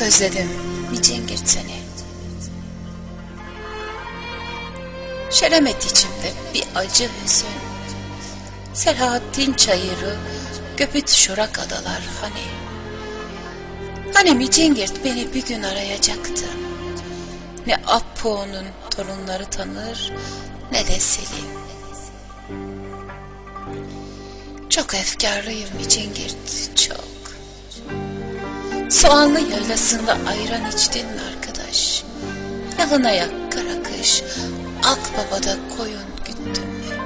Özledim Micingir seni. Şeremet içimde bir acı hüzün. Selahattin çayırı, Göpüt şurak adalar hani. Hani Micingert beni bir gün arayacaktı. Ne Appo'nun torunları tanır ne de Selim. Çok efkarlıyım Micingert, çok. Soğanlı yaylasında ayran içtin mi arkadaş? Yalın ayak kara kış, Akbaba'da koyun güttün mü?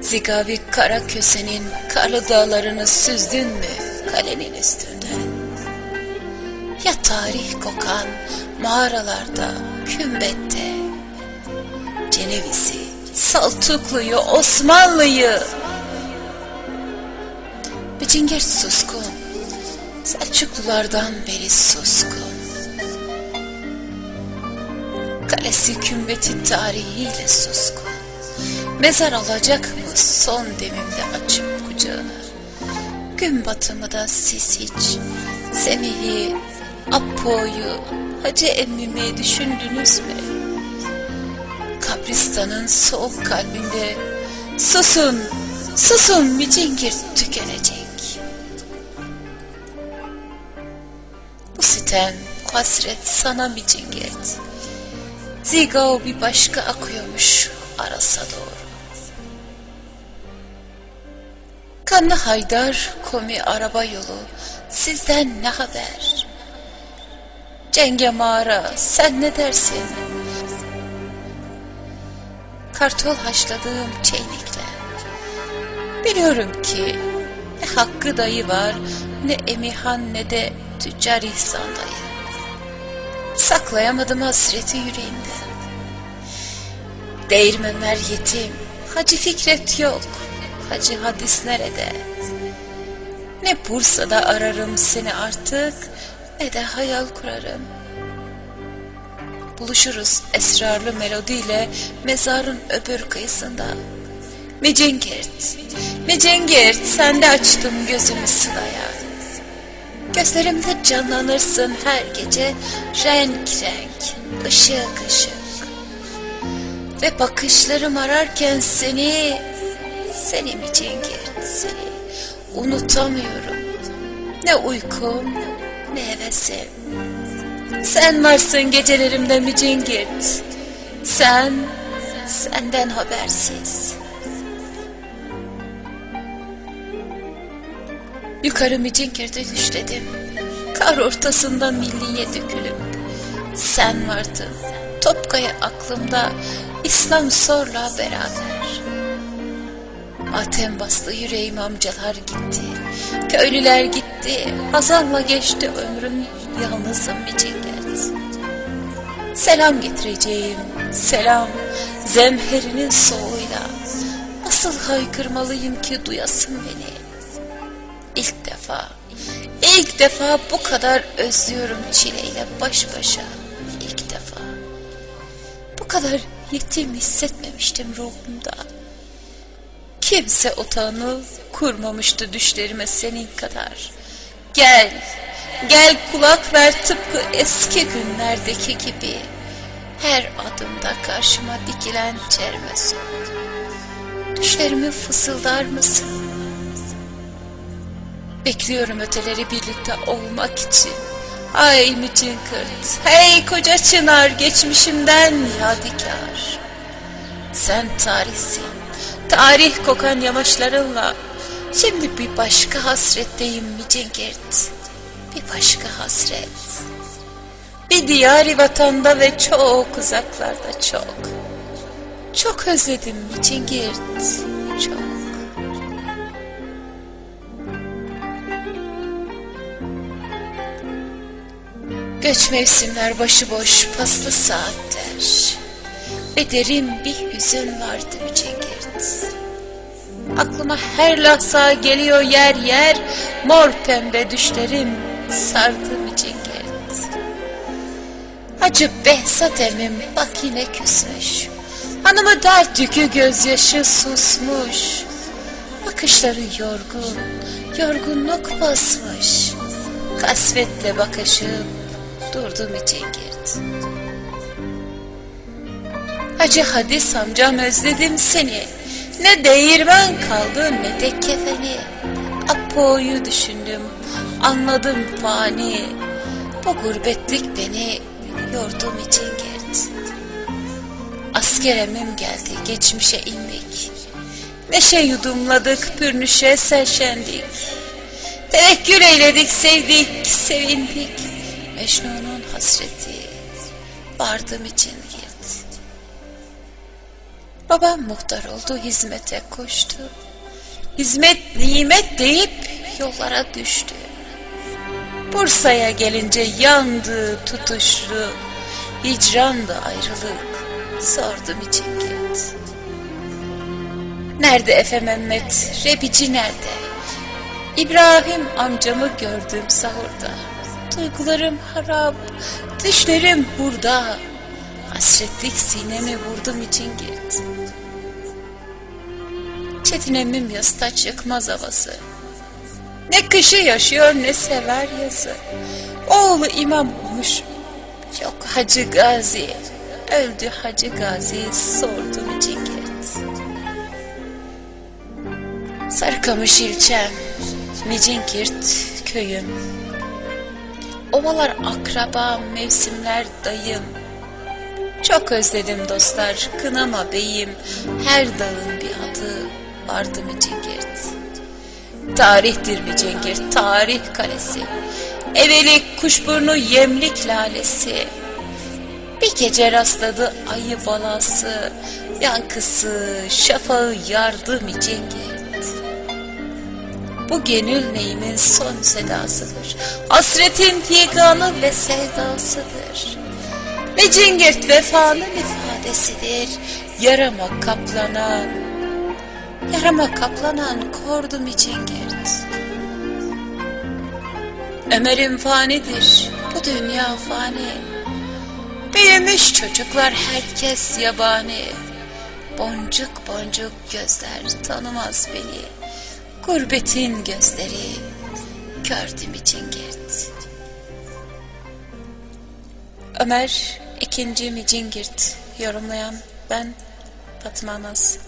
Zigavi kara kösenin karlı dağlarını süzdün mü kalenin üstünden? Ya tarih kokan mağaralarda, kümbette, Ceneviz'i, Saltuklu'yu, Osmanlı'yı, Bicingert suskun, Selçuklulardan beri suskun. Kalesi kümbeti tarihiyle suskun. Mezar alacak mı son demimde açıp kucağını? Gün batımı siz hiç Semih'i, Appo'yu, Hacı emmimi düşündünüz mü? Kabristan'ın soğuk kalbinde susun, susun Micingir tükenecek. Sitem, hasret sana Micingir. Zigao bir başka akıyormuş arasa doğru. Kanlı Haydar, komi araba yolu, sizden ne haber? Cenge mağara, sen ne dersin? Kartol haşladığım çeynikler. Biliyorum ki ne Hakkı dayı var, ne Emirhan ne de Tüccar İhsan. Saklayamadım hasreti yüreğimde. Değirmenler yetim, Hacı Fikret yok, Hacı Hadis nerede? Ne Bursa'da ararım seni artık, ne de hayal kurarım. Buluşuruz esrarlı melodiyle mezarın öbür kıyısında. Mecengert, Mecengert, sen de açtım gözümü sılaya. Gözlerimde canlanırsın her gece renk renk, ışık ışık. Ve bakışlarım ararken seni, seni mi Cengiz, seni unutamıyorum. Ne uykum, ne hevesim. Sen varsın gecelerimde mi Cengiz? Sen, senden habersiz. Yukarı Micinkir'de düşledim. Kar ortasında milliye dökülüp. Sen vardın. Topkaya aklımda İslam sorla beraber. Matem bastı yüreğim amcalar gitti. Köylüler gitti. Hazanla geçti ömrüm yalnızım Micinkir. Selam getireceğim. Selam zemherinin soğuyla. Nasıl haykırmalıyım ki duyasın beni. Defa, ilk defa bu kadar özlüyorum çileyle baş başa. İlk defa. Bu kadar yetim hissetmemiştim ruhumda. Kimse otağını kurmamıştı düşlerime senin kadar. Gel, gel kulak ver tıpkı eski günlerdeki gibi. Her adımda karşıma dikilen çerme son. Düşlerimi fısıldar mısın? Bekliyorum öteleri birlikte olmak için. Ay Micinkırt, hey koca çınar geçmişimden yadigar. Sen tarihsin, tarih kokan yamaçlarınla. Şimdi bir başka hasretteyim Micinkırt, bir başka hasret. Bir diyari vatanda ve çok uzaklarda çok. Çok özledim Micinkırt, çok. Göç mevsimler başıboş paslı saatler. Ve derin bir hüzün vardı mücengirt Aklıma her lahza geliyor yer yer Mor pembe düşlerim sardı mücengirt Acı Behzat emmim bak yine küsmüş. Hanımı dert yükü gözyaşı susmuş. Bakışları yorgun, yorgunluk basmış. Kasvetle bakışıp durdum Cingert. Hacı Hadis amcam özledim seni. Ne değirmen kaldı ne de kefeni. Apo'yu düşündüm, anladım fani. Bu gurbetlik beni yordum Cingert. Asker emim geldi geçmişe inmek. Neşe yudumladık pürnüşe serşendik. Tevekkül eyledik sevdik sevindik. Mecnun'un hasreti vardım için girt. Babam muhtar oldu hizmete koştu. Hizmet nimet deyip yollara düştü. Bursa'ya gelince yandı tutuştu. Hicrandı ayrılık sordum için girt. Nerede Efe Mehmet, Rebici nerede? İbrahim amcamı gördüm sahurda. Duygularım harap, düşlerim hurda. Hasretlik sinemi vurdum için girt. Çetin emmim yasta çıkmaz havası. Ne kışı yaşıyor ne sever yazı. Oğlu imam olmuş. Yok Hacı Gazi. Öldü Hacı Gazi sordum için girt. Sarıkamış ilçem, Micinkert köyüm. Ovalar akraba, mevsimler dayım. Çok özledim dostlar, kınama beyim. Her dağın bir adı vardı Micinkert. Tarihtir Micinkert, tarih kalesi. Evelik kuşburnu yemlik lalesi. Bir gece rastladı ayı balası, yankısı, şafağı yardım Micinkert. Bu gönül neyimin son sedasıdır. Hasretin figanı ve sevdasıdır. Ve cingert vefanın ifadesidir. Yarama kaplanan, yarama kaplanan kordum cingert. Ömer'im fanidir, bu dünya fani. Büyümüş çocuklar herkes yabani. Boncuk boncuk gözler tanımaz beni. Gurbetin gözleri gördüm için girt. Ömer ikinci Micingert yorumlayan ben Fatma Naz.